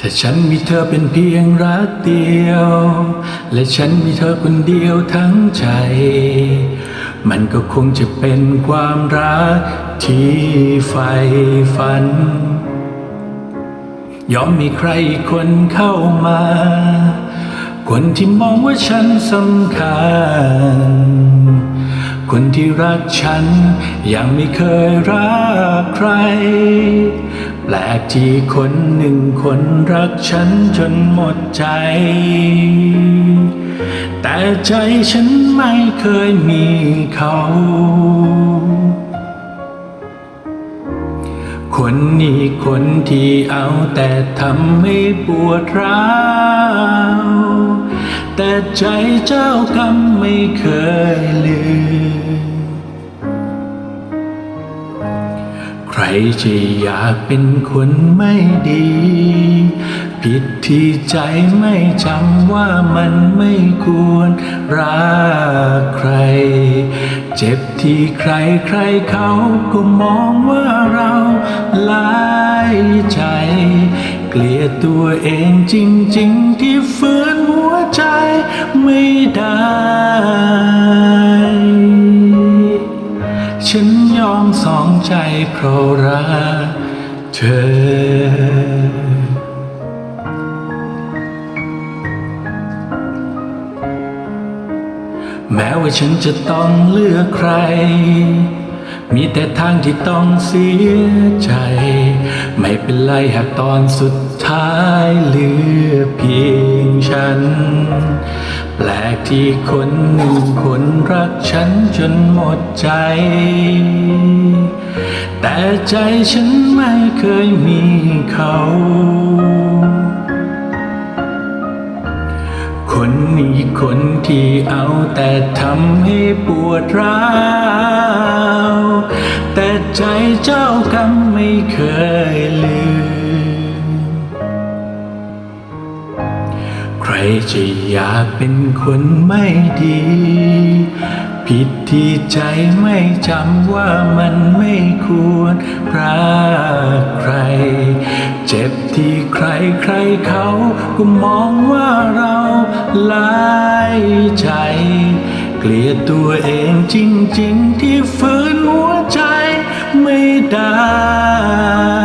ถ้าฉันมีเธอเป็นเพียงรักเดียว และฉันมีเธอคนเดียวทั้งใจ มันก็คงจะเป็นความรักที่ใฝ่ฝัน ยอมมีใครคนเข้ามา คนที่มองว่าฉันสำคัญ คนที่รักฉัน ยังไม่เคยรักใคร แปลกที่คนหนึ่งคนรักฉันจนหมดใจ แต่ใจฉันไม่เคยมีเขา คนนี้คนที่เอาแต่ทำให้ปวดร้าว แต่ใจเจ้ากรรมไม่เคยลืม ใครจะอยากเป็นคนไม่ดี ผิดที่ใจไม่จำว่ามันไม่ควรรักใคร เจ็บที่ใครใครเขาก็มองว่าเราลายใจ เกลียดตัวเองจริง ๆ ที่ฝืน ไม่ได้ ฉันยอมสองใจเพราะรักเธอแม้ว่าฉันจะต้องเลือกใคร มีแต่ทางที่ต้องเสียใจ ไม่เป็นไรหากตอนสุดท้ายเหลือเพียง ฉัน แปลกที่คนหนึ่งคนรักฉันจนหมดใจ แต่ใจฉันไม่เคยมีเขา คนนี้คนที่เอาแต่ทำให้ปวดร้าวแต่ใจเจ้ากรรมไม่เคยลืม จะอยากเป็นคนไม่ดี ผิดที่ใจไม่จำว่ามันไม่ควรรักใคร เจ็บที่ใครใครเขาก็มองว่าเราลายใจ เกลียดตัวเองจริง ๆ ที่ฝืนหัวใจไม่ได้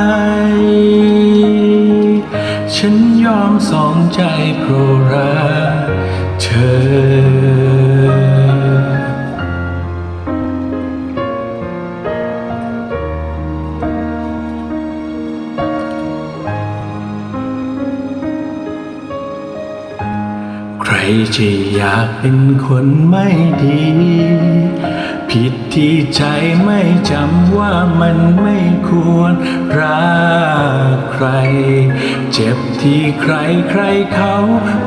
สองใจเพราะรักเธอใครจะอยากเป็นคนไม่ดี ผิดที่ใจไม่จำว่ามันไม่ควรรักใคร เจ็บที่ใครใครเขา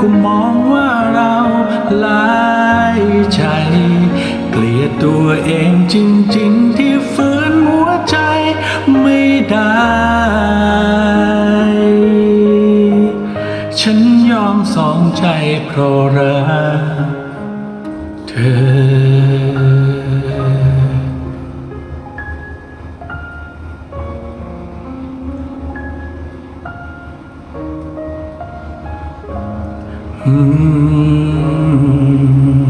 ก็มองว่าเราหลายใจ เกลียดตัวเองจริง ๆ ที่ฝืนหัวใจไม่ได้ ฉันยอมสองใจเพราะรัก เธออืม